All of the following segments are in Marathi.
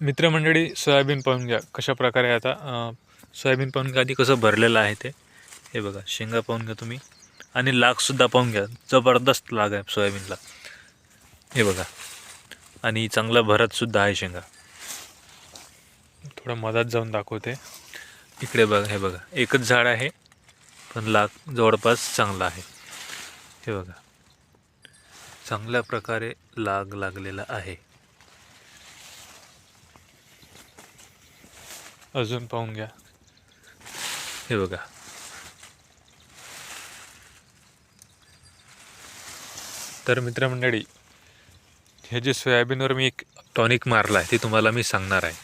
मित्रमंडळी सोयाबीन पाहून घ्या. कशा प्रकारे आता सोयाबीन पाहून घ्या. आधी कसं भरलेलं आहे ते. हे बघा शेंगा पाहून घ्या तुम्ही. आणि लागसुद्धा पाहून घ्या. जबरदस्त लाग आहे सोयाबीनला. हे बघा. आणि चांगला भरतसुद्धा आहे शेंगा. थोडं मधात जाऊन दाखवते. इकडे बघा हे बघा. एकच झाड आहे पण लाग जवळपास चांगला आहे. हे बघा. चांगल्या प्रकारे लाग लागलेला आहे. अजून पाहून घ्या हे बघा तर मित्रमंडळी हे जे सोयाबीनवर मी एक टॉनिक मारला आहे ते तुम्हाला मी सांगणार आहे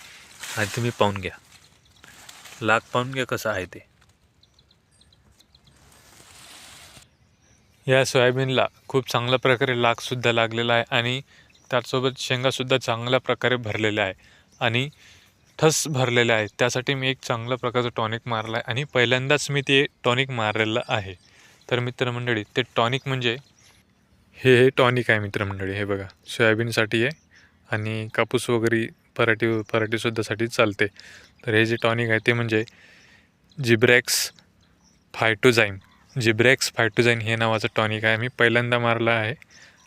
आणि तुम्ही पाहून घ्या लाग पाहून घ्या कसं आहे ते या सोयाबीनला खूप चांगल्या प्रकारे लागसुद्धा लागलेला आहे आणि त्याचसोबत शेंगासुद्धा चांगल्या प्रकारे भरलेल्या आहे आणि ठस भरलेले आहेत त्यासाठी मी एक चांगल्या प्रकारचं टॉनिक मारलं आहे आणि पहिल्यांदाच मी ते टॉनिक मारलेलं आहे. तर मित्रमंडळी ते टॉनिक म्हणजे? हे हे टॉनिक आहे मित्रमंडळी हे बघा. सोयाबीनसाठी आहे आणि कापूस वगैरे पराठी पराठीसुद्धासाठी चालते. तर हे जे टॉनिक आहे ते म्हणजे जिब्रॅक्स फायटोझाईम जिब्रॅक्स फायटोझाईन हे नावाचं टॉनिक आहे. मी पहिल्यांदा मारलं आहे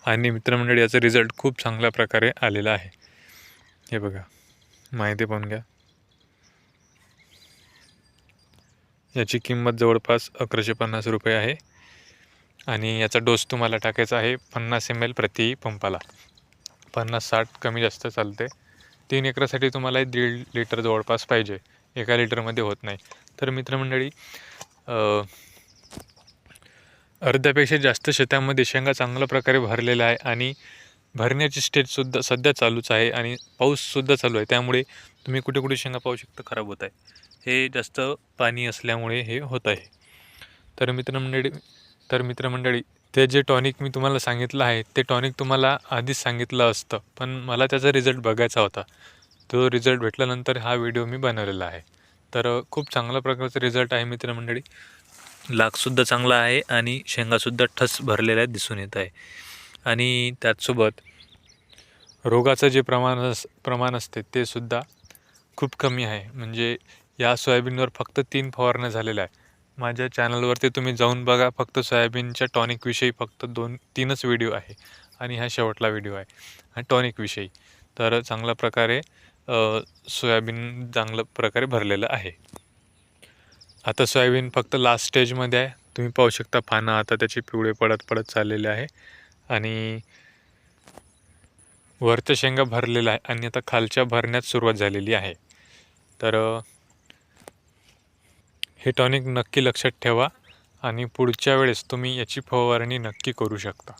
आणि मित्रमंडळी याचा रिझल्ट खूप चांगल्या प्रकारे आलेला आहे. हे बघा. माहिती पाहून घ्या. याची किंमत जवळपास अकराशे पन्नास रुपये आहे. आणि याचा डोस तुम्हाला टाकायचा आहे पन्नास एम एल प्रति पंपाला. पन्नास साठ कमी जास्त चालते. तीन एकरासाठी तुम्हाला एक दीड लिटर जवळपास पाहिजे. एका लिटरमध्ये होत नाही. तर मित्रमंडळी अर्ध्यापेक्षा जास्त शेतामध्ये शेंगा चांगल्या प्रकारे भरलेला आहे आणि भरण्याची स्टेजसुद्धा सध्या चालूच आहे आणि पाऊससुद्धा चालू आहे. त्यामुळे तुम्ही कुठे कुठे शेंगा पाहू शकता खराब होत आहे. हे जास्त पाणी असल्यामुळे हे होत आहे. तर मित्रमंडळी तर मित्रमंडळी ते जे टॉनिक मी तुम्हाला सांगितलं आहे ते टॉनिक तुम्हाला आधीच सांगितलं असतं पण मला त्याचा रिझल्ट बघायचा होता. तो रिझल्ट भेटल्यानंतर हा व्हिडिओ मी बनवलेला आहे. तर खूप चांगल्या प्रकारचा रिझल्ट आहे मित्रमंडळी. लाकसुद्धा चांगला आहे आणि शेंगासुद्धा ठस भरलेल्या दिसून येत आहे. आणि त्याचसोबत रोगाचं जे प्रमाण अस प्रमाण असते ते सुद्धा खूप कमी आहे. म्हणजे या सोयाबीनवर फक्त तीन फवारण्या झालेल्या आहे माझ्या चॅनलवरती तुम्ही जाऊन बघा फक्त सोयाबीनच्या टॉनिकविषयी फक्त दोन तीनच व्हिडिओ आहे. आणि हा शेवटला व्हिडिओ आहे हा टॉनिकविषयी तर चांगल्या प्रकारे सोयाबीन चांगल्या प्रकारे भरलेलं आहे. आता सोयाबीन फक्त लास्ट स्टेजमध्ये आहे. तुम्ही पाहू शकता पानं आता त्याचे पिवळे पडत पडत चाललेले आहे. आणि वरचं शेंगा भरलेला आहे. आणि आता खालच्या भरण्यात सुरुवात झालेली आहे. तर हे टॉनिक नक्की लक्षात ठेवा. आणि पुढच्या वेळेस तुम्ही याची फवारणी नक्की करू शकता.